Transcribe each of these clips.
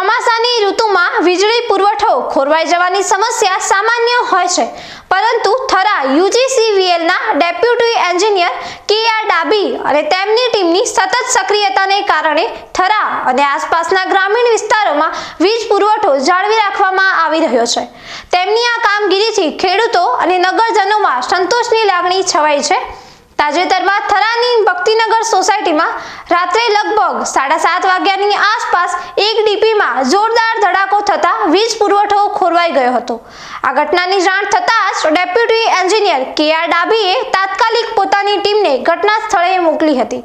ચોમાસાની ઋતુમાં વીજળી પુરવઠો ખોરવાઈ જવાની સમસ્યા સામાન્ય હોય છે. પરંતુ Thara યુજીસીવીએલના deputy engineer K R Dabhi અને તેમની ટીમની સતત સક્રિયતાને કારણે થરા અને આસપાસના ગ્રામીણ વિસ્તારોમાં વીજ પુરવઠો જાળવી રાખવામાં આવી રહ્યો છે. તેમની આ કામગીરીથી ખેડૂતો અને નગરજનોમાં સંતોષની લાગણી છવાઈ છે. તાજેતરમાં થરાની ભક્તિનગર સોસાયટીમાં રાત્રે લગભગ સાડા સાત વાગ્યાની આસપાસ એક ડીપીમાં જોરદાર ધડાકો થતાં વીજ પુરવઠો ખોરવાઈ ગયો હતો. આ ઘટનાની જાણ થતાં જ ડેપ્યુટી એન્જિનિયર કે આર ડાભીએ તાત્કાલિક પોતાની ટીમને ઘટના સ્થળે મોકલી હતી.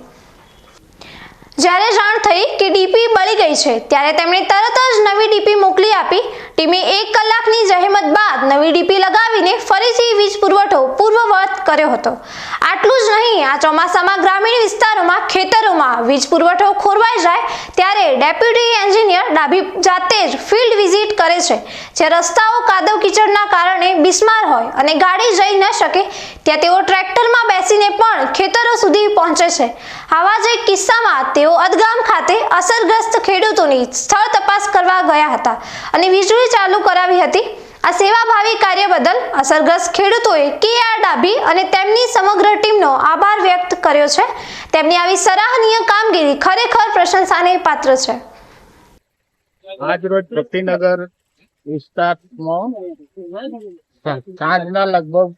જ્યારે જાણ થઈ કે ડીપી બળી ગઈ છે, ત્યારે તેમણે તરત જ નવી ડીપી મોકલી આપી. ટીમે એક કલાકની જહેમત બાદ નવી ડીપી લગાવીને ફરીથી વીજ પુરવઠો પૂર્વવત કર્યો હતો. આટલું જ નહીં, આ ચોમાસામાં ગ્રામીણ વિસ્તારોમાં ખેતરોમાં વીજ પુરવઠો ખોરવાઈ જાય ત્યારે ડેપ્યુટી એન્જિનિયર ડાભી જાતે જ ફિલ્ડ વિઝિટ કરે છે, જે રસ્તાઓ કાદવ કિચડના કારણે બિસ્માર હોય અને ગાડી જઈ ન શકે ત્યાં તેઓ ટ્રેક્ટરમાં બેસીને પણ ખેતરો સુધી પહોંચે છે. આવા જ એક કિસ્સામાં તેઓ અદગામ ખાતે અસરગ્રસ્ત ખેડૂતોની સ્થળ તપાસ કરવા ગયા હતા અને વીજળી ચાલુ કરાવી હતી. આ સેવાભાવી કાર્ય બદલ અસરગ્રસ્ત ખેડૂતોએ કે આર ડાભી અને તેમની સમગ્ર ટીમનો આભાર વ્યક્ત કર્યો છે. તેમની આવી સરાહનીય કામગીરી ખરેખર પ્રશંસાને પાત્ર છે. આજરોજ ભક્તિનગર વિસ્તારમાં સાંજના લગભગ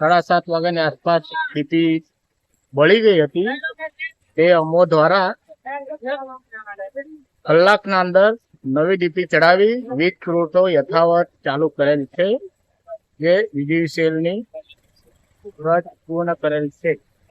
સાડા સાત વાગ્યાની આસપાસ સ્થિતિ બળી ગઈ હતી. તે અમો દ્વારા કલાકના અંદર નવી ડીપી ચડાવી વીજ પુરવઠો યથાવત ચાલુ કરેલ છે, જે વીજળી સેલની પૂર્ણ કરેલ છે.